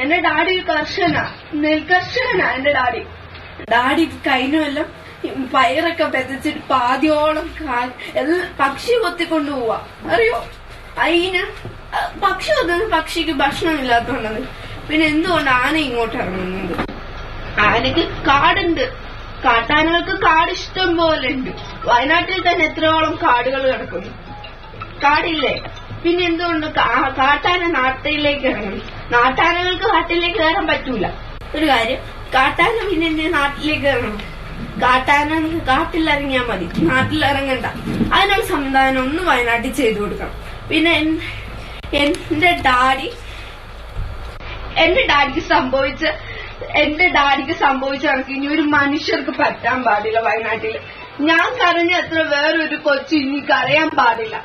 എന്റെ ഡാഡി കർഷകനാ നെൽകർഷകനാ എന്റെ daddy. Daddy കഴിഞ്ഞ കൊല്ലം പയറൊക്കെ പെതച്ചിട്ട് പാതിയോളം പക്ഷി കൊത്തിക്കൊണ്ടു പോവാ. അറിയോ? അയിന് പക്ഷി കൊത്തുന്നത് പക്ഷിക്ക് ഭക്ഷണം ഇല്ലാത്തോണ്ടത് പിന്നെ എന്തുകൊണ്ട് ആന ഇങ്ങോട്ട് ഇറങ്ങുന്നത്? ആനക്ക് കാടുണ്ട്. കാട്ടാനകൾക്ക് കാട് ഇഷ്ടം പോലെ ഉണ്ട് വയനാട്ടിൽ തന്നെ എത്രയോളം കാടുകൾ കിടക്കുന്നു. കാടില്ലേ? പിന്നെ എന്തുകൊണ്ട് കാട്ടാന നാട്ടിലേക്ക് ഇറങ്ങണം നാട്ടാനകൾക്ക് കാട്ടിലേക്ക് കയറാൻ പറ്റൂല. ഒരു കാര്യം കാട്ടാന പിന്നെ എന്റെ നാട്ടിലേക്ക് കയറണം. കാട്ടാന കാട്ടിൽ ഇറങ്ങിയാൽ മതി. നാട്ടിൽ ഇറങ്ങണ്ട. അതിനുള്ള സംവിധാനം ഒന്ന് വയനാട്ടിൽ ചെയ്തു കൊടുക്കണം. പിന്നെ എന്റെ ഡാഡി എന്റെ ഡാഡിക്ക് സംഭവിച്ച എന്റെ ഡാഡിക്ക് സംഭവിച്ച കണക്ക് ഇനി ഒരു മനുഷ്യർക്ക് പറ്റാൻ പാടില്ല വയനാട്ടിൽ ഞാൻ കരഞ്ഞ അത്ര വേറൊരു കൊച്ചു ഇനി കരയാൻ പാടില്ല.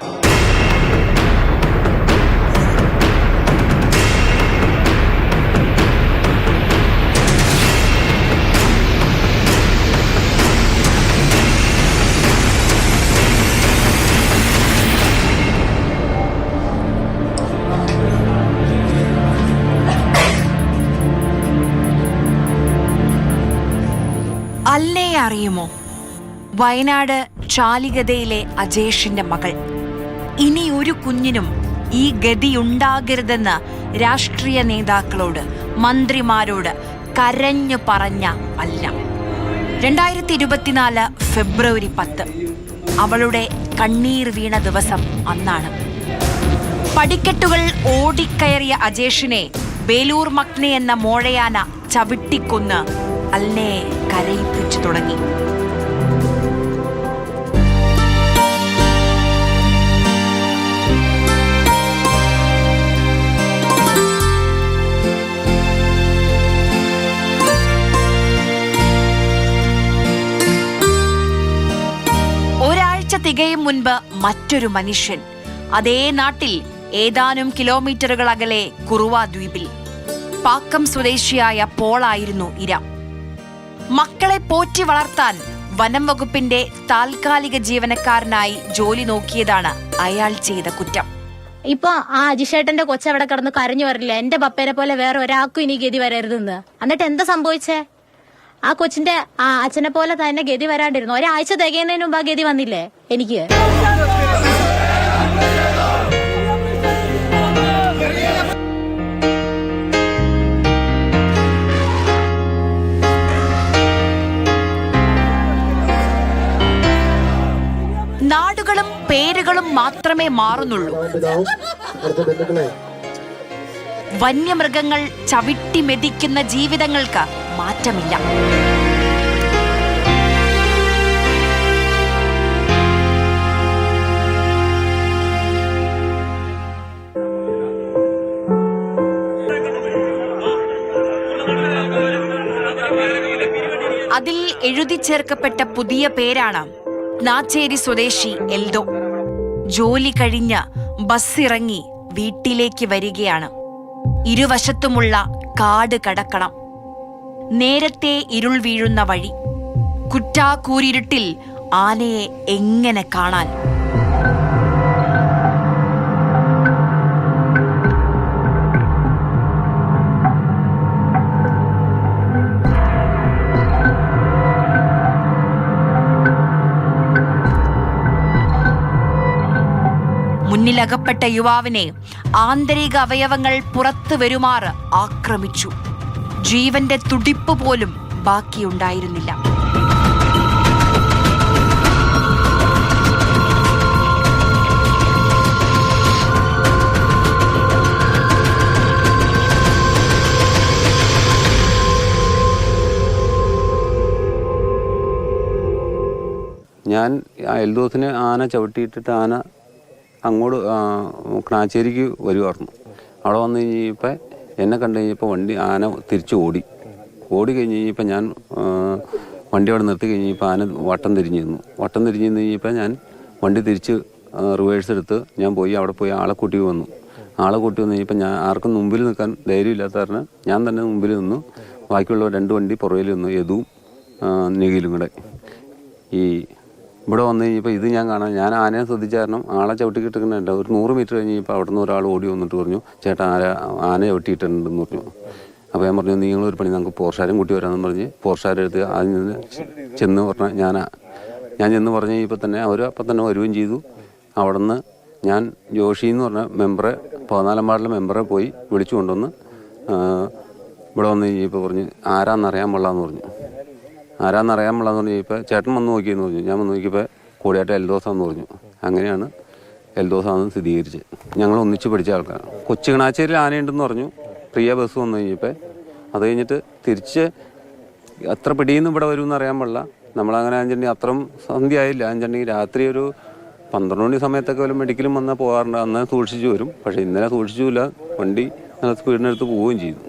വയനാട് ചാലികതയിലെ അജേഷിന്റെ മകൾ. ഇനി ഒരു കുഞ്ഞിനും ഈ ഗതിയുണ്ടാകരുതെന്ന് രാഷ്ട്രീയ നേതാക്കളോട് മന്ത്രിമാരോട് കരഞ്ഞു പറഞ്ഞ അല്ല. രണ്ടായിരത്തി ഇരുപത്തിനാല് ഫെബ്രുവരി പത്ത്. അവളുടെ കണ്ണീർ വീണ ദിവസം അന്നാണ്. പടിക്കെട്ടുകൾ ഓടിക്കയറിയ അജേഷിനെ ബേലൂർ മക്നെ എന്ന മോഴയാന ചവിട്ടിക്കൊന്ന് അൽനയെ കരയിപ്പിച്ചു തുടങ്ങി. ഒരാഴ്ച തികയും മുൻപ് മറ്റൊരു മനുഷ്യൻ. അതേ നാട്ടിൽ ഏതാനും കിലോമീറ്ററുകൾ അകലെ കുറുവ ദ്വീപിൽ. പാക്കം സ്വദേശിയായ പോളായിരുന്നു ഇര. മക്കളെ പോറ്റി വളർത്താൻ വനം വകുപ്പിന്റെ താൽക്കാലിക ജീവനക്കാരനായി ജോലി നോക്കിയതാണ് അയാൾ ചെയ്ത കുറ്റം. ഇപ്പൊ ആ അജിഷേട്ടന്റെ കൊച്ചവിടെ കിടന്ന് കരഞ്ഞു വരില്ല എന്റെ പപ്പേനെ പോലെ വേറെ ഒരാൾക്കും ഇനി ഗതി വരരുതെന്ന്. എന്നിട്ട് എന്താ സംഭവിച്ചേ? ആ കൊച്ചിന്റെ ആ അച്ഛനെ പോലെ തന്നെ ഗതി വരാണ്ടിരുന്നു. ഒരാഴ്ച തികയുന്നതിന് മുമ്പ് ആ ഗതി വന്നില്ലേ എനിക്ക്? നാടുകളും പേരുകളും മാത്രമേ മാറുന്നുള്ളൂ. വന്യമൃഗങ്ങൾ ചവിട്ടി മെതിക്കുന്ന ജീവിതങ്ങൾക്ക് മാറ്റമില്ല. അതിൽ എഴുതി ചേർക്കപ്പെട്ട പുതിയ പേരാണ് നാച്ചേരി സ്വദേശി എൽദോ. ജോലി കഴിഞ്ഞ് ബസ്സിറങ്ങി വീട്ടിലേക്ക് വരികയാണ്. ഇരുവശത്തുമുള്ള കാട് കടക്കണം. നേരത്തെ ഇരുൾ വീഴുന്ന വഴി. കുറ്റാക്കൂരിരുട്ടിൽ ആനയെ എങ്ങനെ കാണാൻ? മുന്നിലകപ്പെട്ട യുവാവിനെ ആന്തരിക അവയവങ്ങൾ പുറത്തു വരുമാറ് ആക്രമിച്ചു. ജീവന്റെ തുടിപ്പ് പോലും ബാക്കിയുണ്ടായിരുന്നില്ല. ഞാൻ എൽദോസിനെ ആന ചവിട്ടിയിട്ടിട്ട് ആന അങ്ങോട്ട് കണാച്ചേരിക്ക് വരുമായിരുന്നു അവിടെ വന്നു കഴിഞ്ഞപ്പോൾ എന്നെ കണ്ടു കഴിഞ്ഞപ്പോൾ വണ്ടി ആന തിരിച്ചു ഓടി. ഓടി കഴിഞ്ഞ് കഴിഞ്ഞപ്പോൾ ഞാൻ വണ്ടി അവിടെ നിർത്തി കഴിഞ്ഞപ്പോൾ ആന വട്ടം തിരിഞ്ഞു നിന്നു. വട്ടം തിരിഞ്ഞ് നിന്ന് കഴിഞ്ഞപ്പോൾ ഞാൻ വണ്ടി തിരിച്ച് റിവേഴ്സ് എടുത്ത് ഞാൻ പോയി അവിടെ പോയി ആളെ കൂട്ടി വന്നു. ആളെ കൂട്ടി വന്നു കഴിഞ്ഞപ്പോൾ ഞാൻ ആർക്കും മുമ്പിൽ നിൽക്കാൻ ധൈര്യമില്ലാത്ത കാരണം ഞാൻ തന്നെ മുമ്പിൽ നിന്നു. ബാക്കിയുള്ള രണ്ട് വണ്ടി പുറകിൽ നിന്നു യദുവും നികിലും കൂടെ. ഈ ഇവിടെ വന്നു കഴിഞ്ഞപ്പോൾ ഇത് ഞാൻ കാണാൻ ഞാൻ ആനയെ ശ്രദ്ധിച്ച കാരണം ആളെ ചവിട്ടി കിട്ടുന്നുണ്ട് ഒരു നൂറ് മീറ്റർ കഴിഞ്ഞ് കഴിഞ്ഞപ്പോൾ അവിടെ നിന്ന് ഒരാൾ ഓടി വന്നിട്ട് പറഞ്ഞു ചേട്ടാ ആന ആന ചവിട്ടിയിട്ടുണ്ടെന്ന് പറഞ്ഞു. അപ്പോൾ ഞാൻ പറഞ്ഞു നിങ്ങൾ ഒരു പണി നമുക്ക് പോർഷാരും കൂട്ടി വരാമെന്ന് പറഞ്ഞ് പോർഷാരെടുത്ത് അതിൽ നിന്ന് ചെന്ന് പറഞ്ഞാൽ ഞാൻ ഞാൻ ചെന്ന് പറഞ്ഞു കഴിഞ്ഞപ്പോൾ തന്നെ അവർ അപ്പം തന്നെ വരുകയും ചെയ്തു. അവിടെ നിന്ന് ഞാൻ ജോഷി എന്ന് പറഞ്ഞ മെമ്പറെ പതിനാലാം വാർഡിലെ മെമ്പറെ പോയി വിളിച്ചു കൊണ്ടുവന്ന് ഇവിടെ വന്ന് കഴിഞ്ഞപ്പോൾ പറഞ്ഞ് ആരാന്നറിയാൻ പാടില്ലാന്ന് പറഞ്ഞു. ആരാന്നറിയാൻ പാടില്ലാന്ന് പറഞ്ഞു ഇപ്പോൾ ചേട്ടൻ വന്ന് നോക്കിയെന്ന് പറഞ്ഞു. ഞാൻ വന്ന് നോക്കിയപ്പോൾ കൂടിയായിട്ട് എൽദോസാന്ന് പറഞ്ഞു. അങ്ങനെയാണ് എൽദോസാന്ന് സ്ഥിരീകരിച്ച് ഞങ്ങൾ ഒന്നിച്ച് പഠിച്ച ആൾക്കാർ കൊച്ചു കിണാശ്ശേരിയിൽ ആനയുണ്ടെന്ന് പറഞ്ഞു. പ്രിയ ബസ് വന്നു കഴിഞ്ഞപ്പോൾ അത് കഴിഞ്ഞിട്ട് തിരിച്ച് എത്ര പിടിയെന്ന് ഇവിടെ വരുമെന്ന് അറിയാൻ പാടില്ല. നമ്മളങ്ങനെ അഞ്ചണ്ടി അത്രയും സന്ധ്യ ആയില്ല. അഞ്ചെണ്ണി രാത്രി ഒരു പന്ത്രണ്ട് മണി സമയത്തൊക്കെ വല്ല മെഡിക്കലും വന്നാൽ പോകാറുണ്ട്. അന്ന് സൂക്ഷിച്ചു വരും. പക്ഷേ ഇന്നലെ സൂക്ഷിച്ചില്ല വണ്ടി നല്ല സ്പീഡിനടുത്ത് പോവുകയും ചെയ്തു.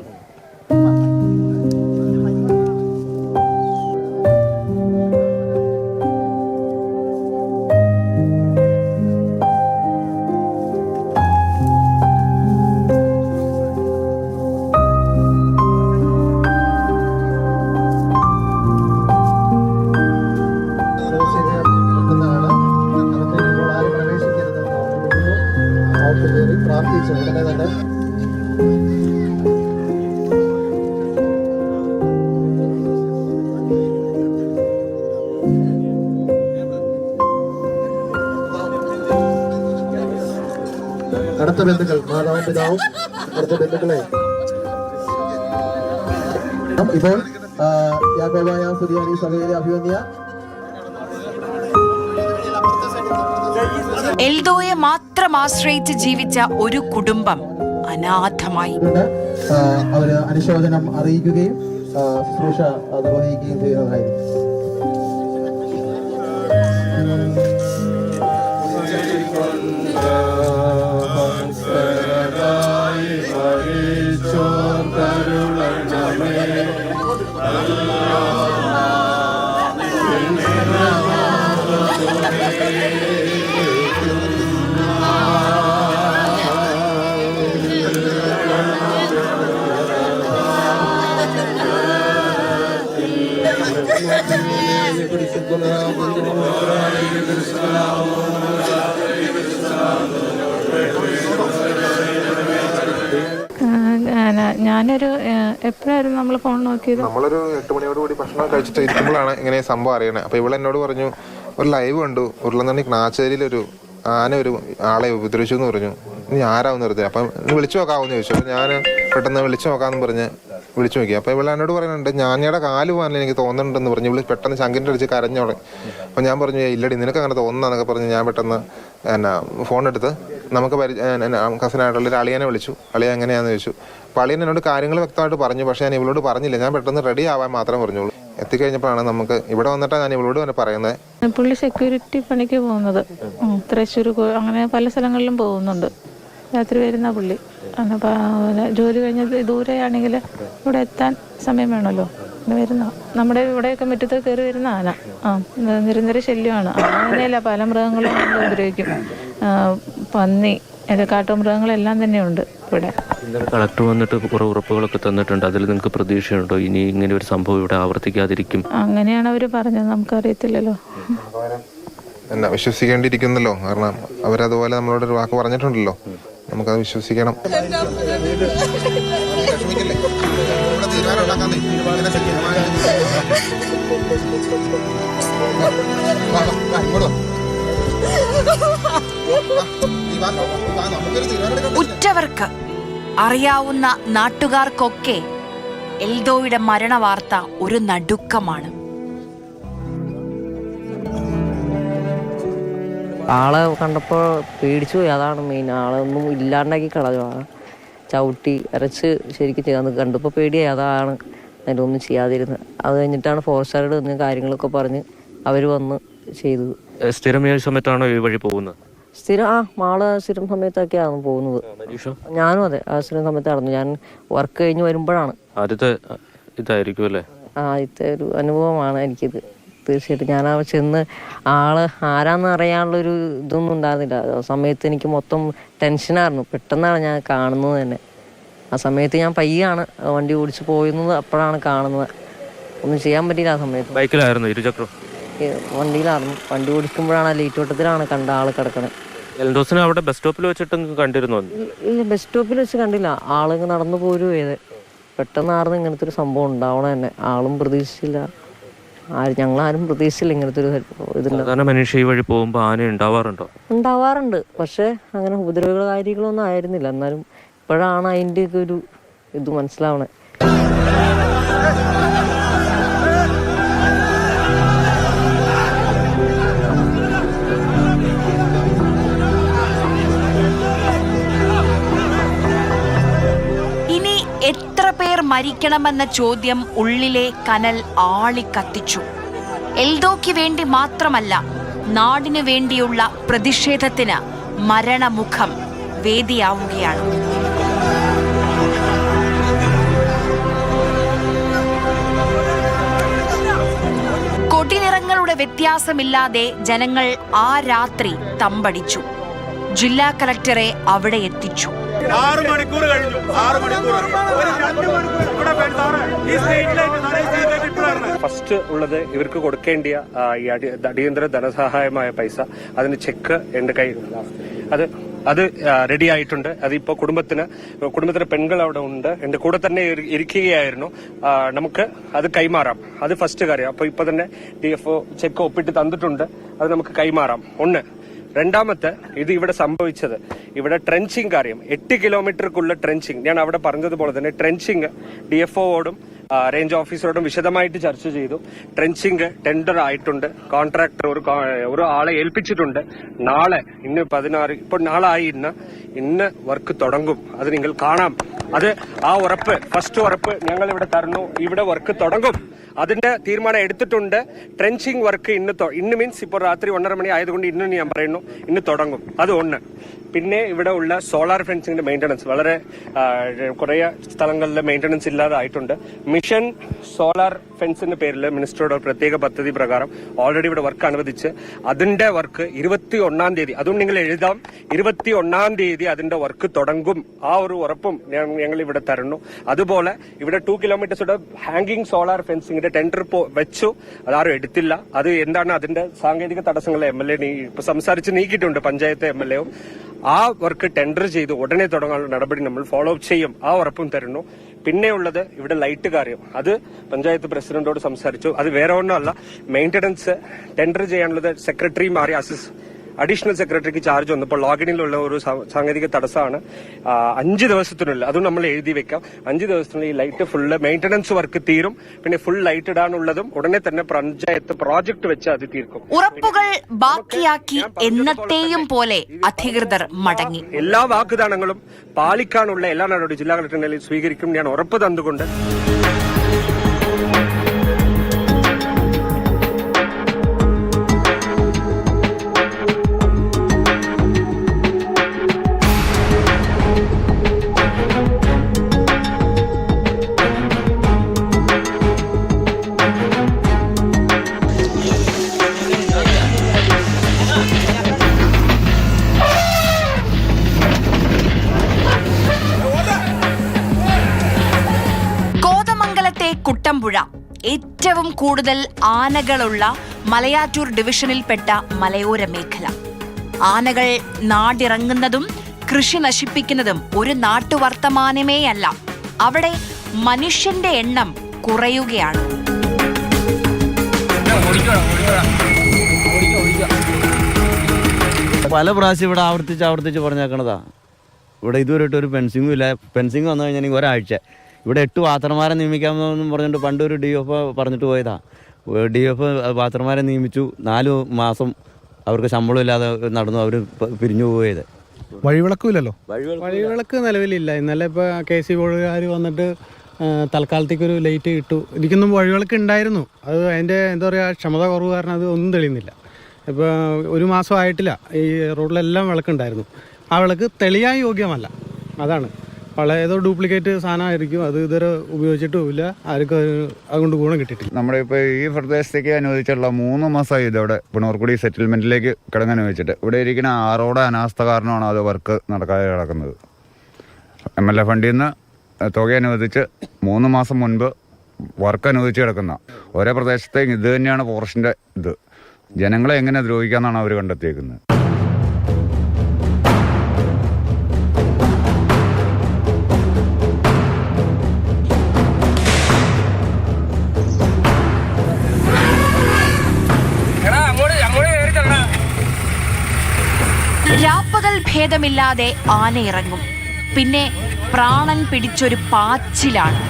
അടുത്ത ബന്ധുക്കൾ മാതാപിതാവും അടുത്ത ബന്ധുക്കളെ. ഇപ്പോൾ യാക്കോബായ സുധിയാനി സഭയിലെ അഭിമന്യ. എൽദോയെ മാത്രം ആശ്രയിച്ച് ജീവിച്ച ഒരു കുടുംബം അനാഥമായി. അവർ അനുശോചനം അറിയിക്കുകയും ശുശ്രൂഷ നിർവഹിക്കുകയും ചെയ്യുന്നതായിരിക്കും നമ്മളൊരു എട്ട് മണിയോട് കൂടി ഭക്ഷണം കഴിച്ചിട്ട് ഇരിക്കുമ്പോഴാണ് ഇങ്ങനെ സംഭവം അറിയണേ. അപ്പൊ ഇവിടെ എന്നോട് പറഞ്ഞു ഒരു ലൈവ് കണ്ടു. ഉരുളന്നണി നാച്ചേരിയിലൊരു ആന ഒരു ആളെ ഉപദ്രവിച്ചു എന്ന് പറഞ്ഞു. ഇനി ആരാവെന്ന് പറഞ്ഞു അപ്പം വിളിച്ചു നോക്കാവെന്ന് ചോദിച്ചു. അപ്പൊ ഞാൻ പെട്ടെന്ന് വിളിച്ചു നോക്കാന്ന് പറഞ്ഞ് വിളിച്ചു നോക്കി. അപ്പൊ ഇവിടെ എന്നോട് പറയുന്നുണ്ട് ഞാനിയുടെ കാൽ പോകാൻ എനിക്ക് തോന്നുന്നുണ്ടെന്ന് പറഞ്ഞു ഇവൾ പെട്ടെന്ന് ശങ്കിന്റെ അടിച്ച് കരഞ്ഞോളെ അപ്പൊ ഞാൻ പറഞ്ഞു ഇല്ലടി നിനക്ക് അങ്ങനെ തോന്നുന്നതെന്നൊക്കെ പറഞ്ഞ് ഞാൻ പെട്ടെന്ന് എന്നാ ഫോൺ എടുത്ത് നമുക്ക് കസിനായിട്ടുള്ള ഒരു അളിയനെ വിളിച്ചു. അളിയ എങ്ങനെയാന്ന്? ചോദിച്ചു. അപ്പോൾ അളിയൻ എന്നോട് കാര്യങ്ങൾ വ്യക്തമായിട്ട് പറഞ്ഞു. പക്ഷേ ഞാൻ ഇവളോട് പറഞ്ഞില്ല. ഞാൻ പെട്ടെന്ന് റെഡി ആവാൻ മാത്രം പറഞ്ഞോളൂ എത്തിക്കഴിഞ്ഞപ്പോഴാണ് നമുക്ക് ഇവിടെ വന്നിട്ടാണ് ഞാൻ ഇവളോട് തന്നെ പറയുന്നത് പുള്ളി സെക്യൂരിറ്റി പണിക്ക് പോകുന്നത്. തൃശ്ശൂർ അങ്ങനെ പല സ്ഥലങ്ങളിലും പോകുന്നുണ്ട്. രാത്രി വരുന്ന പുള്ളി. ജോലി കഴിഞ്ഞത് ദൂരെയാണെങ്കിൽ ഇവിടെ എത്താൻ സമയം വേണമല്ലോ. വരുന്ന നമ്മുടെ ഇവിടെയൊക്കെ മുറ്റത്ത് കയറി വരുന്ന ആന. ആ നിരന്തര ശല്യമാണ്. അങ്ങനെയല്ല പല മൃഗങ്ങളും ഉപയോഗിക്കും പന്നി അത് കാട്ടുമൃഗങ്ങളെല്ലാം തന്നെയുണ്ട് ഇവിടെ. ഇന്നലെ കളക്ടർ വന്നിട്ട് കുറെ ഉറപ്പുകളൊക്കെ തന്നിട്ടുണ്ട്. അതിൽ നിങ്ങൾക്ക് പ്രതീക്ഷയുണ്ടോ? ഇനി ഇങ്ങനെ ഒരു സംഭവം ഇവിടെ ആവർത്തിക്കാതിരിക്കും. അങ്ങനെയാണ് അവർ പറഞ്ഞത്. നമുക്കറിയത്തില്ലല്ലോ. എന്നാ വിശ്വസിക്കേണ്ടിയിരിക്കുന്നല്ലോ. കാരണം അവരതുപോലെ നമ്മളോട് ഒരു വാക്ക് പറഞ്ഞിട്ടുണ്ടല്ലോ. നമുക്കത് വിശ്വസിക്കണം. ഉറ്റവർക്ക് അറിയാവുന്ന നാട്ടുകാർക്കൊക്കെ എൽദോയുടെ മരണവാർത്ത ഒരു നടുക്കമാണ്. ആളെ കണ്ടപ്പോൾ പേടിച്ചു പോയി. അതാണ് മെയിൻ ആളൊന്നും ഒന്നും ഇല്ലാണ്ടാക്കി കളഞ്ഞു. ആ ചവിട്ടി അരച്ച് ശരിക്കും ചെയ്യാൻ കണ്ടപ്പോൾ പേടിയായി. അതാണ് അതിന്റെ ഒന്നും ചെയ്യാതിരുന്നത് അത് കഴിഞ്ഞിട്ടാണ് ഫോറസ്റ്റുകാരോട് നിന്ന് കാര്യങ്ങളൊക്കെ പറഞ്ഞ് അവർ വന്ന് ചെയ്തത്. സ്ഥിരം സമയത്താണോ ഈ വഴി പോകുന്നത്? സ്ഥിരം ആ മാൾ സ്ഥിരം സമയത്തൊക്കെയാണ് പോകുന്നത്. ഞാനും അതെ ആ സ്ഥിരം സമയത്തായിരുന്നു. ഞാൻ വർക്ക് കഴിഞ്ഞ് വരുമ്പോഴാണ്. ആദ്യത്തെ ഇതായിരിക്കും അല്ലേ? ആദ്യത്തെ ഒരു അനുഭവമാണ് എനിക്കിത്. തീർച്ചയായിട്ടും ഞാൻ ആ ചെന്ന് ആൾ ആരാന്ന് അറിയാനുള്ളൊരു ഇതൊന്നും ഉണ്ടായിരുന്നില്ല. ആ സമയത്ത് എനിക്ക് മൊത്തം ടെൻഷനായിരുന്നു പെട്ടെന്നാണ് ഞാൻ കാണുന്നത് തന്നെ. ആ സമയത്ത് ഞാൻ പയ്യാണ്. വണ്ടി ഓടിച്ച് പോയിരുന്നത് അപ്പോഴാണ് കാണുന്നത്. ഒന്നും ചെയ്യാൻ പറ്റിയില്ല ആ സമയത്ത്. ബൈക്കിലായിരുന്നു ഇരുചക്രം. വണ്ടിയിലായിരുന്നു വണ്ടി ഓടിക്കുമ്പോഴാണ് ആ ലൈറ്റ് വട്ടത്തിലാണ് കണ്ട ആൾ കിടക്കണത് എൽദോസിനെ അവിടെ ബസ് സ്റ്റോപ്പിൽ വെച്ചിട്ട് കണ്ടിരുന്നു? ഇല്ല ബസ് സ്റ്റോപ്പിൽ വെച്ച് കണ്ടില്ല. ആൾ നടന്നു പോരും ചെയ്ത് പെട്ടെന്നായിരുന്നു ഇങ്ങനത്തെ ഒരു സംഭവം ഉണ്ടാവണ തന്നെ. ആളും പ്രതീക്ഷിച്ചില്ല. ആര് ഞങ്ങളാരും പ്രതീക്ഷിച്ചില്ല ഇങ്ങനത്തെ ഒരു ഇതുണ്ട് മനുഷ്യ ഈ വഴി പോകുമ്പോൾ ആന ഉണ്ടാവാറുണ്ടോ? ഉണ്ടാവാറുണ്ട്. പക്ഷേ അങ്ങനെ ഉപദ്രവകാരികളൊന്നും ആയിരുന്നില്ല. എന്നാലും ഇപ്പോഴാണ് അതിന്റെയൊക്കെ ഒരു ഇത് മനസ്സിലാവണേ. മരിക്കണമെന്ന ചോദ്യം ഉള്ളിലെ കനൽ ആളിക്കത്തിച്ചു എൽദോയ്ക്ക് വേണ്ടി മാത്രമല്ല നാടിനു വേണ്ടിയുള്ള പ്രതിഷേധത്തിന് മരണമുഖം വേദിയാവുകയാണ്. കൊടിനിറങ്ങളുടെ വ്യത്യാസമില്ലാതെ ജനങ്ങൾ ആ രാത്രി തമ്പടിച്ചു. ജില്ലാ കലക്ടറെ അവിടെ എത്തിച്ചു. ആറ് മണിക്കൂർ കഴിഞ്ഞു. ആറ് മണിക്കൂർ. ഒരു രണ്ട് മണിക്കൂർ. ഇവിടെ ഈ ഫസ്റ്റ് ഉള്ളത് ഇവർക്ക് കൊടുക്കേണ്ടിയ ഈ അടി- അടിയന്തര ധനസഹായമായ പൈസ അതിന് ചെക്ക് എന്റെ കയ്യിൽ അത് അത് റെഡി ആയിട്ടുണ്ട്. അതിപ്പോ കുടുംബത്തിന് കുടുംബത്തിലെ പെൺകൾ അവിടെ ഉണ്ട്. എന്റെ കൂടെ തന്നെ ഇരിക്കുകയായിരുന്നു. നമുക്ക് അത് കൈമാറാം. അത് ഫസ്റ്റ് കാര്യം. അപ്പൊ ഇപ്പൊ തന്നെ ഡി എഫ് ഒ ചെക്ക് ഒപ്പിട്ട് തന്നിട്ടുണ്ട്. അത് നമുക്ക് കൈമാറാം. ഒന്ന് രണ്ടാമത്തെ ഇത് ഇവിടെ സംഭവിച്ചത്. ഇവിടെ ട്രെഞ്ചിങ് കാര്യം. എട്ട് കിലോമീറ്റർക്കുള്ള ട്രെഞ്ചിങ് ഞാൻ അവിടെ പറഞ്ഞതുപോലെ തന്നെ ട്രെഞ്ചിങ് ഡി എഫ് റേഞ്ച് ഓഫീസറോടും വിശദമായിട്ട് ചർച്ച ചെയ്തു. ട്രെഞ്ചിങ് ടെൻഡർ ആയിട്ടുണ്ട്. കോൺട്രാക്ടർ ഒരു ഒരു ആളെ ഏൽപ്പിച്ചിട്ടുണ്ട്. നാളെ ഇന്ന് പതിനാറ് ഇപ്പൊ നാളെ ആയി ഇന്ന്. ഇന്ന് വർക്ക് തുടങ്ങും. അത് നിങ്ങൾ കാണാം. അത് ആ ഉറപ്പ് ഫസ്റ്റ് ഉറപ്പ് ഞങ്ങൾ ഇവിടെ തരുന്നു. ഇവിടെ വർക്ക് തുടങ്ങും. അതിന്റെ തീരുമാനം എടുത്തിട്ടുണ്ട്. ട്രെഞ്ചിങ് വർക്ക് ഇന്ന് ഇന്ന് മീൻസ് ഇപ്പോൾ രാത്രി ഒന്നര മണി ആയതുകൊണ്ട് ഇന്ന് ഞാൻ പറയുന്നു. ഇന്ന് തുടങ്ങും. അത് ഒന്ന്. പിന്നെ ഇവിടെ ഉള്ള സോളാർ ഫെൻസിങ്ങിന്റെ മെയിന്റനൻസ് വളരെ കുറേ സ്ഥലങ്ങളിൽ മെയിന്റനൻസ് ഇല്ലാതെ ആയിട്ടുണ്ട് മിഷൻ സോളാർ ഫെൻസിന്റെ പേരിൽ മിനിസ്റ്ററുടെ പ്രത്യേക പദ്ധതി പ്രകാരം ഓൾറെഡി ഇവിടെ വർക്ക് അനുവദിച്ച് അതിന്റെ വർക്ക് ഇരുപത്തി ഒന്നാം തീയതി അതും നിങ്ങൾ എഴുതാം ഇരുപത്തി ഒന്നാം തീയതി അതിന്റെ വർക്ക് തുടങ്ങും. ആ ഒരു ഉറപ്പും ഞങ്ങൾ ഇവിടെ തരുന്നു. അതുപോലെ ഇവിടെ ടു കിലോമീറ്റേഴ്സുടെ ഹാങ്കിങ് സോളാർ ഫെൻസിങ്ങിന്റെ ടെൻഡർ വെച്ചു. അതാരും എടുത്തില്ല. അത് എന്താണ് അതിന്റെ സാങ്കേതിക തടസ്സങ്ങൾ എം എൽ എ സംസാരിച്ച് നീക്കിയിട്ടുണ്ട് പഞ്ചായത്ത് എം എൽ എയും ആ വർക്ക് ടെൻഡർ ചെയ്ത് ഉടനെ തുടങ്ങാനുള്ള നടപടി നമ്മൾ ഫോളോ അപ്പ് ചെയ്യും. ആ ഉറപ്പും തരുന്നു. പിന്നെയുള്ളത് ഇവിടെ ലൈറ്റ് കാര്യം. അത് പഞ്ചായത്ത് പ്രസിഡന്റോട് സംസാരിച്ചു. അത് വേറെ ഒന്നുമല്ല മെയിന്റനൻസ് ടെൻഡർ ചെയ്യാനുള്ളത് സെക്രട്ടറി മാറി അസിസ് അഡീഷണൽ സെക്രട്ടറിക്ക് ചാർജ് വന്നപ്പോൾ ലോഗിനിലുള്ള ഒരു സാങ്കേതിക തടസ്സമാണ്. അഞ്ച് ദിവസത്തിനുള്ളിൽ അതും നമ്മൾ എഴുതി വെക്കാം. അഞ്ച് ദിവസത്തിനുള്ളിൽ ഈ ലൈറ്റ് ഫുള്ള് മെയിന്റനൻസ് വർക്ക് തീരും. പിന്നെ ഫുൾ ലൈറ്റ് ഇടാനുള്ളതും ഉടനെ തന്നെ പഞ്ചായത്ത് പ്രോജക്ട് വെച്ച് അത് തീർക്കും. ഉറപ്പുകൾ ബാക്കിയാക്കി എന്നത്തെയും പോലെ അധികൃതർ മടങ്ങി. എല്ലാ വാഗ്ദാനങ്ങളും പാലിക്കാനുള്ള എല്ലാ നടപടി ജില്ലാ കളക്ടറിനെ സ്വീകരിക്കും. ഞാൻ ഉറപ്പ് തന്നുകൊണ്ട് കൂടുതൽ ആനകളുള്ള മലയാറ്റൂർ ഡിവിഷനിൽപ്പെട്ട മലയോര മേഖല. ആനകൾ നാടിറങ്ങുന്നതും കൃഷി നശിപ്പിക്കുന്നതും ഒരു നാട്ടുവർത്തമാനമേയല്ല. അവിടെ മനുഷ്യന്റെ എണ്ണം കുറയുകയാണ്. പല പ്രാവശ്യം ഇവിടെ ആവർത്തിച്ച് ആവർത്തിച്ച് പറഞ്ഞേക്കണതാ. ഇവിടെ ഇതുവരെ ഒരു ഫെൻസിങ്ങും ഇല്ല. ഫെൻസിങ് വന്നു കഴിഞ്ഞാൽ ഒരാഴ്ച. ഇവിടെ എട്ട് പാത്രന്മാരെ നിയമിക്കാമെന്നും പറഞ്ഞിട്ട് പണ്ട് ഒരു ഡി എഫ് പറഞ്ഞിട്ട് പോയതാ. ഡി എഫ് പാത്രന്മാരെ നിയമിച്ചു. നാല് മാസം അവർക്ക് ശമ്പളം ഇല്ലാതെ നടന്നു അവർ പിരിഞ്ഞു പോയത്. വഴിവിളക്കുമില്ലല്ലോ വഴിവിളക്ക് നിലവിലില്ല. ഇന്നലെ ഇപ്പോൾ കെ സി ബോർഡുകാർ വന്നിട്ട് തൽക്കാലത്തേക്ക് ഒരു ലൈറ്റ് ഇട്ടു. എനിക്കൊന്നും വഴിവിളക്ക് ഉണ്ടായിരുന്നു അത് അതിന്റെ എന്താ പറയുക ക്ഷമത കുറവ് കാരണം അത് ഒന്നും തെളിയുന്നില്ല. ഇപ്പോൾ ഒരു മാസം ആയിട്ടില്ല. ഈ റോഡിലെല്ലാം വിളക്കുണ്ടായിരുന്നു ആ വിളക്ക് തെളിയാൻ യോഗ്യമല്ല. അതാണ്. ഏതോ ഡ്യൂപ്ലിക്കേറ്റ് സാധനമായിരിക്കും. അത് ഇതുവരെ ഉപയോഗിച്ചിട്ടുമില്ല ആർക്കും അത് അതുകൊണ്ട് ഗുണം കിട്ടിയിട്ടില്ല. നമ്മുടെ ഇപ്പോൾ ഈ പ്രദേശത്തേക്ക് അനുവദിച്ചുള്ള മൂന്ന് മാസമായി ഇതവിടെ പിണർക്കുടി സെറ്റിൽമെന്റിലേക്ക് കിടങ്ങാൻ അനുവദിച്ചിട്ട്. ഇവിടെ ഇരിക്കുന്ന ആറോടെ അനാസ്ഥ കാരണമാണ് അത് വർക്ക് നടക്കാതെ കിടക്കുന്നത്. എം എൽ എ ഫണ്ടിൽ നിന്ന് തുക അനുവദിച്ച് മൂന്ന് മാസം മുൻപ് വർക്ക് അനുവദിച്ച് കിടക്കുന്ന ഓരോ പ്രദേശത്തേക്ക് ഇത് തന്നെയാണ് ഫോറസ്റ്റിന്റെ ഇത്. ജനങ്ങളെ എങ്ങനെ ദ്രോഹിക്കാന്നാണ് അവർ കണ്ടെത്തിയേക്കുന്നത്. ഭേദമില്ലാതെ ആനയിറങ്ങും. പിന്നെ പ്രാണൻ പിടിച്ചൊരു പാച്ചിലാണ്.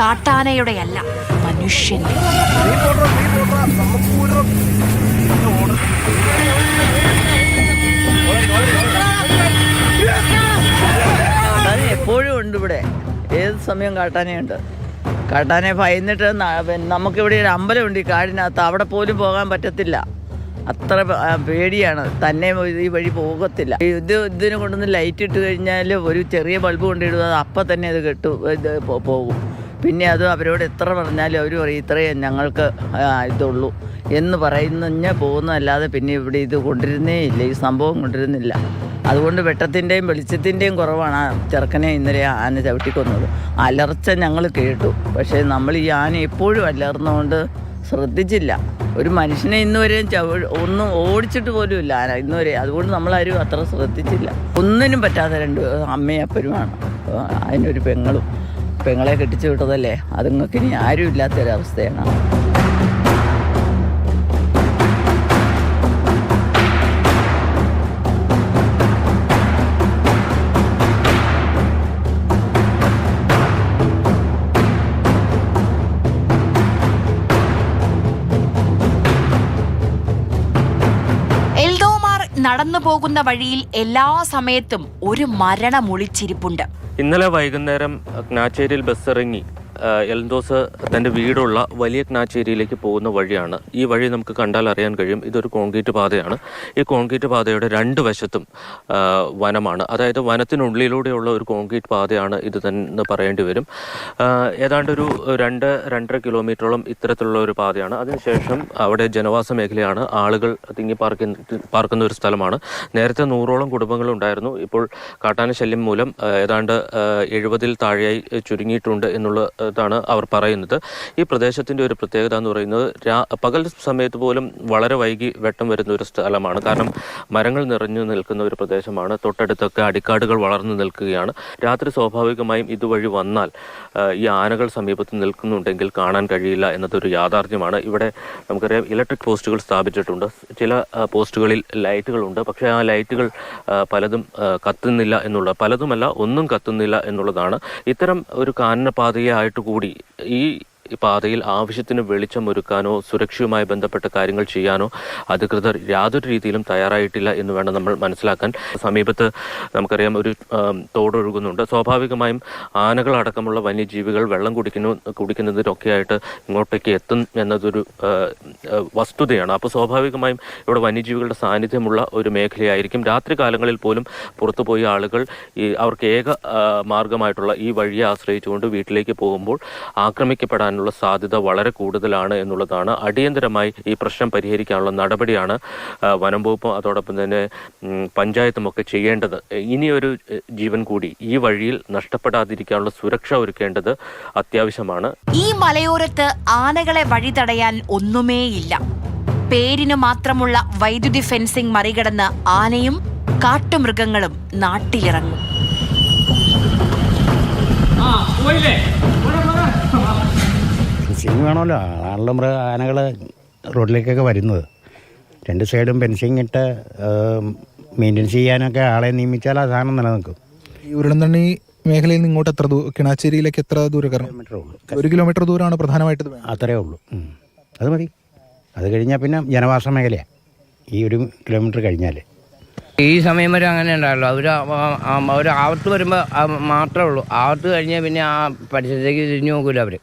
കാട്ടാനയുടെയല്ല മനുഷ്യൻ എപ്പോഴും ഉണ്ട് ഇവിടെ. ഏത് സമയം കാട്ടാനയുണ്ട് കാട്ടാനെ ഭയന്നിട്ട് നമുക്കിവിടെ ഒരു അമ്പലമുണ്ട് ഈ കാടിനകത്ത്. അവിടെ പോലും പോകാൻ പറ്റത്തില്ല. അത്ര പേടിയാണ്. തന്നെ ഈ വഴി പോകത്തില്ല. ഇത് ഇതിനെ കൊണ്ടൊന്ന് ലൈറ്റ് ഇട്ട് കഴിഞ്ഞാൽ ഒരു ചെറിയ ബൾബ് കൊണ്ടിടുക അപ്പം തന്നെ അത് കെട്ടു ഇത് പോകും. പിന്നെ അത് അവരോട് എത്ര പറഞ്ഞാലും അവർ പറയും ഇത്രയും ഞങ്ങൾക്ക് ഇതുള്ളൂ. എന്ന് പറയുന്ന പോകുന്നതല്ലാതെ പിന്നെ ഇവിടെ ഇത് കൊണ്ടിരുന്നേ ഇല്ല. ഈ സംഭവം കൊണ്ടിരുന്നില്ല അതുകൊണ്ട് വെട്ടത്തിന്റെയും വെളിച്ചത്തിന്റെയും കുറവാണ് ആ ചെറുക്കനെ ഇന്നലെ ആന ചവിട്ടിക്കൊന്നത് അലർച്ച ഞങ്ങൾ കേട്ടു. പക്ഷേ നമ്മൾ ഈ ആന എപ്പോഴും അലർന്നുകൊണ്ട് ശ്രദ്ധിച്ചില്ല. ഒരു മനുഷ്യനെ ഇന്നുവരെയും ചവ ഒന്നും ഓടിച്ചിട്ട് പോലും ഇല്ല ആന ഇന്നുവരെ അതുകൊണ്ട് നമ്മളാരും അത്ര ശ്രദ്ധിച്ചില്ല. ഒന്നിനും പറ്റാത്ത രണ്ട് അമ്മയും അപ്പനുമാണ് അതിനൊരു പെങ്ങളും പെങ്ങളെ കെട്ടിച്ചു വിട്ടതല്ലേ? അതുങ്ങൾക്ക് ഇനി ആരും ഇല്ലാത്തൊരവസ്ഥയാണ് നടന്നു പോകുന്ന വഴിയിൽ എല്ലാ സമയത്തും ഒരു മരണം ഒളിച്ചിരിപ്പുണ്ട് ഇന്നലെ വൈകുന്നേരം അഗ്നാച്ചേരിയിൽ ബസ് ഇറങ്ങി. എൽദോസ് തന്റെ വീടുള്ള വലിയ ക്നാച്ചേരിയിലേക്ക് പോകുന്ന വഴിയാണ്. ഈ വഴി നമുക്ക് കണ്ടാൽ അറിയാൻ കഴിയും. ഇതൊരു കോൺക്രീറ്റ് പാതയാണ്. ഈ കോൺക്രീറ്റ് പാതയുടെ രണ്ട് വശത്തും വനമാണ്. അതായത് വനത്തിനുള്ളിലൂടെയുള്ള ഒരു കോൺക്രീറ്റ് പാതയാണ് ഇത് തന്നെ പറയേണ്ടി വരും. ഏതാണ്ട് ഒരു രണ്ട് രണ്ടര കിലോമീറ്ററോളം ഇത്തരത്തിലുള്ള ഒരു പാതയാണ്. അതിനുശേഷം അവിടെ ജനവാസ മേഖലയാണ്. ആളുകൾ തിങ്ങി പാർക്കുന്ന പാർക്കുന്ന ഒരു സ്ഥലമാണ്. നേരത്തെ നൂറോളം കുടുംബങ്ങളുണ്ടായിരുന്നു. ഇപ്പോൾ കാട്ടാന ശല്യം മൂലം ഏതാണ്ട് എഴുപതിൽ താഴെയായി ചുരുങ്ങിയിട്ടുണ്ട് എന്നുള്ളതാണ് അവർ പറയുന്നത്. ഈ പ്രദേശത്തിന്റെ ഒരു പ്രത്യേകത എന്ന് പറയുന്നത് പകൽ സമയത്ത് പോലും വളരെ വൈകി വെട്ടം വരുന്ന ഒരു സ്ഥലമാണ്. കാരണം മരങ്ങൾ നിറഞ്ഞു നിൽക്കുന്ന ഒരു പ്രദേശമാണ്. തൊട്ടടുത്തൊക്കെ അടിക്കാടുകൾ വളർന്നു നിൽക്കുകയാണ്. രാത്രി സ്വാഭാവികമായും ഇതുവഴി വന്നാൽ ഈ ആനകൾ സമീപത്ത് നിൽക്കുന്നുണ്ടെങ്കിൽ കാണാൻ കഴിയില്ല എന്നതൊരു യാഥാർത്ഥ്യമാണ്. ഇവിടെ നമുക്കറിയാം ഇലക്ട്രിക് പോസ്റ്റുകൾ സ്ഥാപിച്ചിട്ടുണ്ട്. ചില പോസ്റ്റുകളിൽ ലൈറ്റുകളുണ്ട്. പക്ഷേ ആ ലൈറ്റുകൾ പലതും കത്തുന്നില്ല എന്നുള്ള പലതുമല്ല ഒന്നും കത്തുന്നില്ല എന്നുള്ളതാണ്. ഇത്തരം ഒരു കാനന പാതയായിട്ട് കൂടി. ഈ ഈ പാതയിൽ ആവശ്യത്തിന് വെളിച്ചം ഒരുക്കാനോ സുരക്ഷയുമായി ബന്ധപ്പെട്ട കാര്യങ്ങൾ ചെയ്യാനോ അധികൃതർ യാതൊരു രീതിയിലും തയ്യാറായിട്ടില്ല എന്ന് വേണം നമ്മൾ മനസ്സിലാക്കാൻ. സമീപത്ത് നമുക്കറിയാം ഒരു തോടൊഴുകുന്നുണ്ട്. സ്വാഭാവികമായും ആനകളടക്കമുള്ള വന്യജീവികൾ വെള്ളം കുടിക്കുന്നു കുടിക്കുന്നതിനൊക്കെയായിട്ട് ഇങ്ങോട്ടേക്ക് എത്തും എന്നതൊരു വസ്തുതയാണ്. അപ്പോൾ സ്വാഭാവികമായും ഇവിടെ വന്യജീവികളുടെ സാന്നിധ്യമുള്ള ഒരു മേഖലയായിരിക്കും. രാത്രി കാലങ്ങളിൽ പോലും പുറത്തു പോയി ആളുകൾ ഈ അവർക്ക് ഏക മാർഗമായിട്ടുള്ള ഈ വഴിയെ ആശ്രയിച്ചുകൊണ്ട് വീട്ടിലേക്ക് പോകുമ്പോൾ ആക്രമിക്കപ്പെടാനുള്ള സാധ്യത വളരെ കൂടുതലാണ് എന്നുള്ളതാണ് അടിയന്തരമായി ഈ പ്രശ്നം പരിഹരിക്കാനുള്ള നടപടിയാണ് ആ, വനം വകുപ്പും അതോടൊപ്പം തന്നെ പഞ്ചായത്തുമൊക്കെ പഞ്ചായത്തും ഒക്കെ ചെയ്യേണ്ടത്. ഇനിയൊരു ജീവൻ കൂടി ഈ വഴിയിൽ നഷ്ടപ്പെടാതിരിക്കാനുള്ള സുരക്ഷ ഒരുക്കേണ്ടത് അത്യാവശ്യമാണ്. ഈ മലയോരത്ത് ആനകളെ വഴി തടയാൻ ഒന്നുമേയില്ല. പേരിന് മാത്രമുള്ള വൈദ്യുതി ഫെൻസിംഗ് മറികടന്ന് ആനയും കാട്ടുമൃഗങ്ങളും നാട്ടിലിറങ്ങും. ഫെൻസിങ് വേണമല്ലോ. അതാണല്ലോ മൃഗ ആനകൾ റോഡിലേക്കൊക്കെ വരുന്നത്. രണ്ട് സൈഡും ഫെൻസിങ് ഇട്ട് മെയിന്റെൻസ് ചെയ്യാനൊക്കെ ആളെ നിയമിച്ചാൽ ആ സാധനം നിലനിൽക്കും. ഈ ഉരുളന്തണ്ണി മേഖലയിൽ നിന്ന് ഇങ്ങോട്ട് എത്ര ദൂരം കിണാച്ചേരിയിലേക്ക് എത്ര ദൂരം കയറണം ഒരു കിലോമീറ്റർ ദൂരമാണ് പ്രധാനമായിട്ട് അത്രേ ഉള്ളൂ. അത് മതി. അത് കഴിഞ്ഞാൽ പിന്നെ ജനവാസ മേഖലയാണ് ഈ ഒരു കിലോമീറ്റർ കഴിഞ്ഞാൽ. ഈ സമയം വരെ അങ്ങനെ ഉണ്ടാവുള്ളൂ അവർ അവർ ആവത്ത് വരുമ്പോൾ മാത്രമേ ഉള്ളൂ. ആവത്ത് കഴിഞ്ഞാൽ പിന്നെ ആ പരിസരത്തേക്ക് തിരിഞ്ഞു നോക്കില്ല അവർ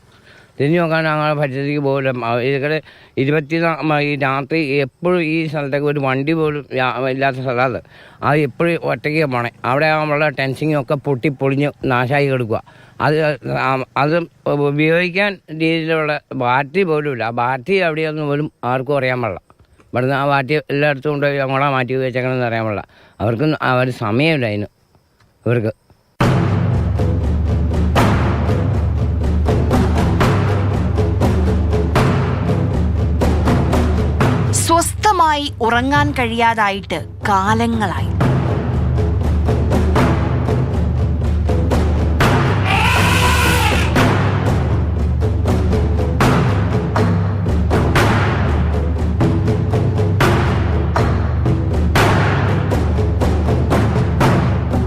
തിരിഞ്ഞു നോക്കാൻ ഞങ്ങൾ പരിസരത്തേക്ക് പോകില്ല അവ- ഇതൊക്കെ ഇരുപത്തി ഈ രാത്രി എപ്പോഴും ഈ സ്ഥലത്തേക്ക് ഒരു വണ്ടി പോലും ഇല്ലാത്ത സ്ഥലമാണ് അത്. എപ്പോഴും ഒറ്റയ്ക്ക് പോണേ. അവിടെ നമ്മളുടെ ടെൻസിങ്ങും ഒക്കെ പൊട്ടി പൊളിഞ്ഞ് നാശമായി കിടക്കുക. അത് അത് ഉപയോഗിക്കാൻ രീതിയിലുള്ള ബാറ്ററി പോലും ഇല്ല. ആ ബാറ്ററി എവിടെയൊന്നും പോലും ആർക്കും അറിയാൻ പാടില്ല. ഇവിടുന്ന് ആ ബാറ്ററി എല്ലായിടത്തും കൊണ്ടുപോയി ഞങ്ങളാ മാറ്റി വെച്ചേക്കണമെന്ന് അറിയാൻ പാടില്ല. അവർക്ക് അവർ സമയമില്ല അതിന്. ഇവർക്ക് സ്വസ്ഥ ഉറങ്ങാൻ കഴിയാതായിട്ട് കാലങ്ങളായി.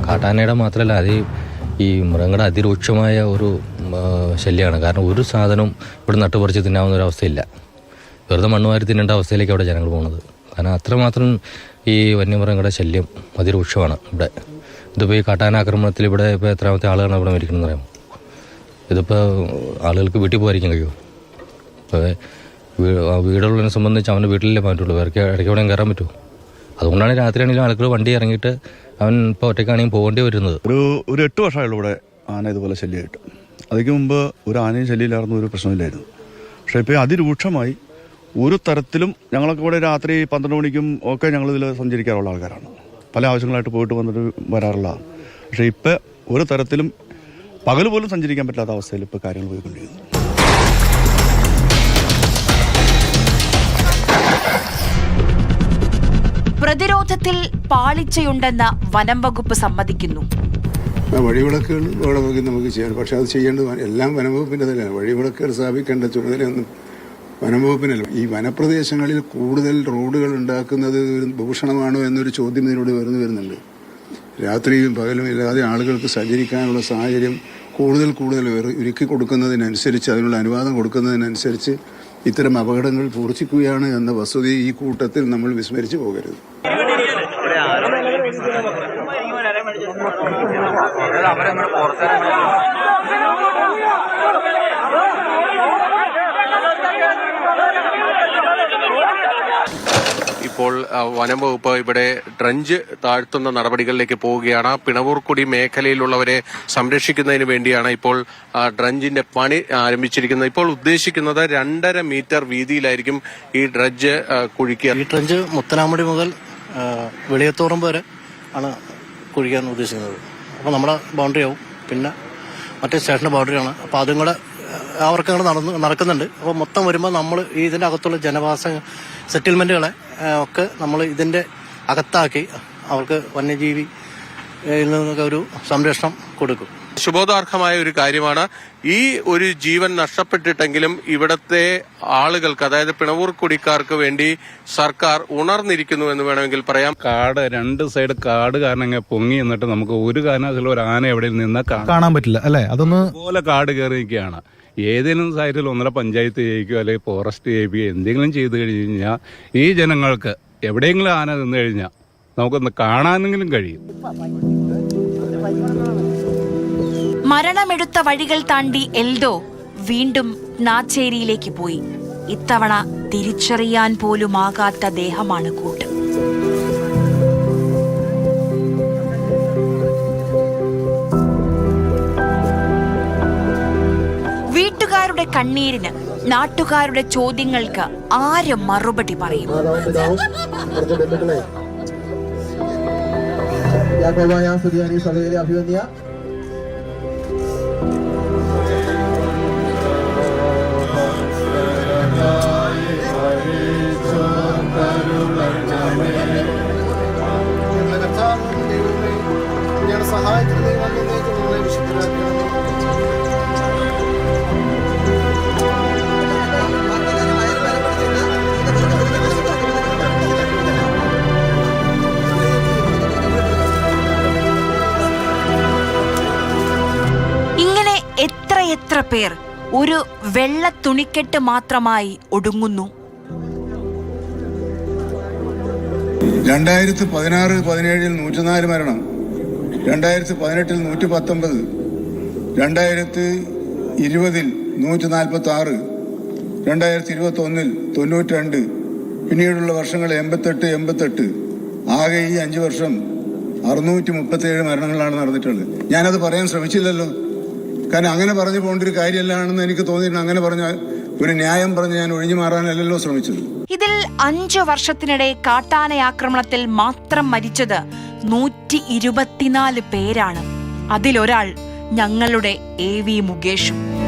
കാട്ടാനയുടെ മാത്രമല്ല അത് ഈ മൃഗങ്ങളുടെ അതിരൂക്ഷമായ ഒരു ശല്യമാണ്. കാരണം ഒരു സാധനവും ഇവിടെ നട്ടുപറിച്ച് തിന്നാവുന്ന ഒരു അവസ്ഥയില്ല. വെറുതെ മണ്ണുമാരി തിന്നേണ്ട അവസ്ഥയിലേക്ക് അവിടെ ജനങ്ങൾ പോകുന്നത് കാരണം അത്രമാത്രം ഈ വന്യമൃഗങ്ങളുടെ ശല്യം അതിരൂക്ഷമാണ് ഇവിടെ. ഇതിപ്പോൾ ഈ കാട്ടാനാക്രമണത്തിൽ ഇവിടെ ഇപ്പോൾ എത്രാമത്തെ ആളുകളാണ് ഇവിടെ മരിക്കണമെന്ന് പറയാം ഇതിപ്പോൾ ആളുകൾക്ക് വീട്ടിൽ പോകാതിരിക്കാൻ കഴിയുമോ? ഇപ്പോൾ വീടുള്ളതിനെ സംബന്ധിച്ച് അവന്റെ വീട്ടിലല്ലേ പറ്റുള്ളൂ വേറെ ഇടയ്ക്ക് എവിടെയും കയറാൻ പറ്റുമോ? അതുകൊണ്ടാണ് രാത്രിയാണെങ്കിലും ആളുകൾ വണ്ടി ഇറങ്ങിയിട്ട് അവൻ ഇപ്പോൾ ഒറ്റയ്ക്കാണെങ്കിൽ പോകേണ്ടി വരുന്നത്. ഒരു ഒരു എട്ട് വർഷമായുള്ളൂ ഇവിടെ ആന ഇതുപോലെ ശല്യമായിട്ട്. അതിന് മുമ്പ് ഒരു ആനയും ശല്യമില്ലായിരുന്നു ഒരു പ്രശ്നമില്ലായിരുന്നു പക്ഷേ ഇപ്പോൾ അതിരൂക്ഷമായി. ഒരു തരത്തിലും ഞങ്ങളൊക്കെ ഇവിടെ രാത്രി പന്ത്രണ്ട് മണിക്കും ഒക്കെ ഞങ്ങൾ ഇതിൽ സഞ്ചരിക്കാറുള്ള ആൾക്കാരാണ്. പല ആവശ്യങ്ങളായിട്ട് പോയിട്ട് വന്നിട്ട് വരാറുള്ളതാണ് പക്ഷേ ഇപ്പം ഒരു തരത്തിലും പകൽ പോലും സഞ്ചരിക്കാൻ പറ്റാത്ത അവസ്ഥയിൽ ഇപ്പോൾ കാര്യങ്ങൾ പോയിക്കൊണ്ടിരിക്കുന്നു. പ്രതിരോധത്തിൽ പാളിച്ചയുണ്ടെന്ന് വനം വകുപ്പ് സമ്മതിക്കുന്നു. വഴിവിളക്കുകൾ വേണമെങ്കിൽ നമുക്ക് ചെയ്യാം പക്ഷെ അത് ചെയ്യേണ്ടത് എല്ലാം എല്ലാം വനംവകുപ്പിന്റെ തന്നെയാണ് വഴിവിളക്കുകൾ സ്ഥാപിക്കേണ്ട ചുമതലയൊന്നും വനംവകുപ്പിനല്ല ഈ വനപ്രദേശങ്ങളിൽ കൂടുതൽ റോഡുകൾ ഉണ്ടാക്കുന്നത് ഭൂഷണമാണോ എന്നൊരു ചോദ്യം ഇതിലൂടെ ഉയർന്നു വരുന്നുണ്ട്. രാത്രിയും പകലും ഇല്ലാതെ ആളുകൾക്ക് സഞ്ചരിക്കാനുള്ള സാഹചര്യം കൂടുതൽ കൂടുതൽ ഒരുക്കി കൊടുക്കുന്നതിനനുസരിച്ച് അതിനുള്ള അനുവാദം കൊടുക്കുന്നതിനനുസരിച്ച് ഇത്തരം അപകടങ്ങൾ പൂർച്ചിക്കുകയാണ് എന്ന വസ്തുതയെ ഈ കൂട്ടത്തിൽ നമ്മൾ വിസ്മരിച്ചു പോകരുത്. ഇപ്പോൾ വനം വകുപ്പ് ഇവിടെ ഡ്രഞ്ച് താഴ്ത്തുന്ന നടപടികളിലേക്ക് പോവുകയാണ്. പിണവൂർക്കുടി മേഖലയിലുള്ളവരെ സംരക്ഷിക്കുന്നതിന് വേണ്ടിയാണ് ഇപ്പോൾ ഡ്രഞ്ചിന്റെ പണി ആരംഭിച്ചിരിക്കുന്നത്. ഇപ്പോൾ ഉദ്ദേശിക്കുന്നത് രണ്ടര മീറ്റർ വീതിയിലായിരിക്കും ഈ ഡ്രഞ്ച് കുഴിക്കുക. ഈ ഡ്രഞ്ച് മുത്തനാമുടി മുതൽ ആ, വെളിയത്തോറം വരെ ആണ് കുഴിക്കാൻ ഉദ്ദേശിക്കുന്നത്. അപ്പോൾ നമ്മുടെ ബൗണ്ടറി ആവും. പിന്നെ മറ്റേ സ്റ്റേഷന്റെ ബൗണ്ടറിയാണ് അപ്പോൾ അതും കൂടെ അവർക്ക് അങ്ങനെ നടന്ന് നടക്കുന്നുണ്ട്. അപ്പോൾ മൊത്തം വരുമ്പോൾ നമ്മൾ ഇതിന്റെ അകത്തുള്ള ജനവാസ സെറ്റിൽമെന്റുകളെ ഒക്കെ നമ്മൾ ഇതിന്റെ അകത്താക്കി അവർക്ക് വന്യജീവി നിന്നൊക്കെ ഒരു സംരക്ഷണം കൊടുക്കും. ശുഭോദാർഹമായ ഒരു കാര്യമാണ്. ഈ ഒരു ജീവൻ നഷ്ടപ്പെട്ടിട്ടെങ്കിലും ഇവിടത്തെ ആളുകൾക്ക് അതായത് പിണവൂർ കുടിക്കാർക്ക് വേണ്ടി സർക്കാർ ഉണർന്നിരിക്കുന്നു എന്ന് വേണമെങ്കിൽ പറയാം. കാട് രണ്ട് സൈഡ് കാട് കാരണം ഇങ്ങനെ പൊങ്ങി എന്നിട്ട് നമുക്ക് ഒരു കാരണവശാലും ഒരു ആന എവിടെ നിന്ന് കാണാൻ പറ്റില്ല. അല്ലെ? അതൊന്ന് പോലെ കാട് കയറി നിൽക്കുകയാണ് ഏതെങ്കിലും സൈഡിൽ ഒന്നര പഞ്ചായത്ത് ജയിക്കുകയോ അല്ലെങ്കിൽ ഫോറസ്റ്റ് ജയിക്കുകയോ എന്തെങ്കിലും ചെയ്തു കഴിഞ്ഞു കഴിഞ്ഞാൽ ഈ ജനങ്ങൾക്ക് എവിടെയെങ്കിലും ആന നിന്ന് കഴിഞ്ഞാൽ നമുക്കൊന്ന് കാണാനെങ്കിലും കഴിയും. മരണമെടുത്ത വഴികൾ താണ്ടി എൽദോ വീണ്ടും നാച്ചേരിയിലേക്ക് പോയി. ഇത്തവണ തിരിച്ചറിയാൻ പോലുമാകാത്ത ദേഹമാണ് കൂട്ട്. വീട്ടുകാരുടെ കണ്ണീരിന് നാട്ടുകാരുടെ ചോദ്യങ്ങൾക്ക് ആര് മറുപടി പറയും? അഭിവന്യ എത്രയെത്ര പേർ ഒരു വെള്ള തുണിക്കെട്ട് മാത്രമായി ഒടുങ്ങുന്നു? രണ്ടായിരത്തി പതിനാറ് പതിനേഴിൽ നൂറ്റിനാല് മരണം. രണ്ടായിരത്തി പതിനെട്ടിൽ നൂറ്റി പത്തൊമ്പത് രണ്ടായിരത്തി ഇരുപതിൽ നൂറ്റി നാൽപ്പത്തി ആറ് രണ്ടായിരത്തി ഇരുപത്തി ഒന്നിൽ തൊണ്ണൂറ്റി രണ്ട് പിന്നീടുള്ള വർഷങ്ങൾ എൺപത്തെട്ട് എൺപത്തെട്ട്. ആകെ ഈ അഞ്ച് വർഷം അറുന്നൂറ്റി മുപ്പത്തി ഏഴ് മരണങ്ങളാണ് നടന്നിട്ടുള്ളത്. ഞാനത് പറയാൻ ശ്രമിച്ചില്ലല്ലോ. കാരണം അങ്ങനെ പറഞ്ഞു പോകേണ്ട ഒരു കാര്യമല്ലാണെന്ന് എനിക്ക് തോന്നിയിട്ടുണ്ട്. അങ്ങനെ പറഞ്ഞ ഒരു ന്യായം പറഞ്ഞ് ഞാൻ ഒഴിഞ്ഞു മാറാനല്ലല്ലോ ശ്രമിച്ചത്. ഇതിൽ അഞ്ചു വർഷത്തിനിടെ കാട്ടാന ആക്രമണത്തിൽ മാത്രം മരിച്ചത് നൂറ്റി ഇരുപത്തിനാല് പേരാണ്. അതിലൊരാൾ ഞങ്ങളുടെ എ വി മുകേഷും.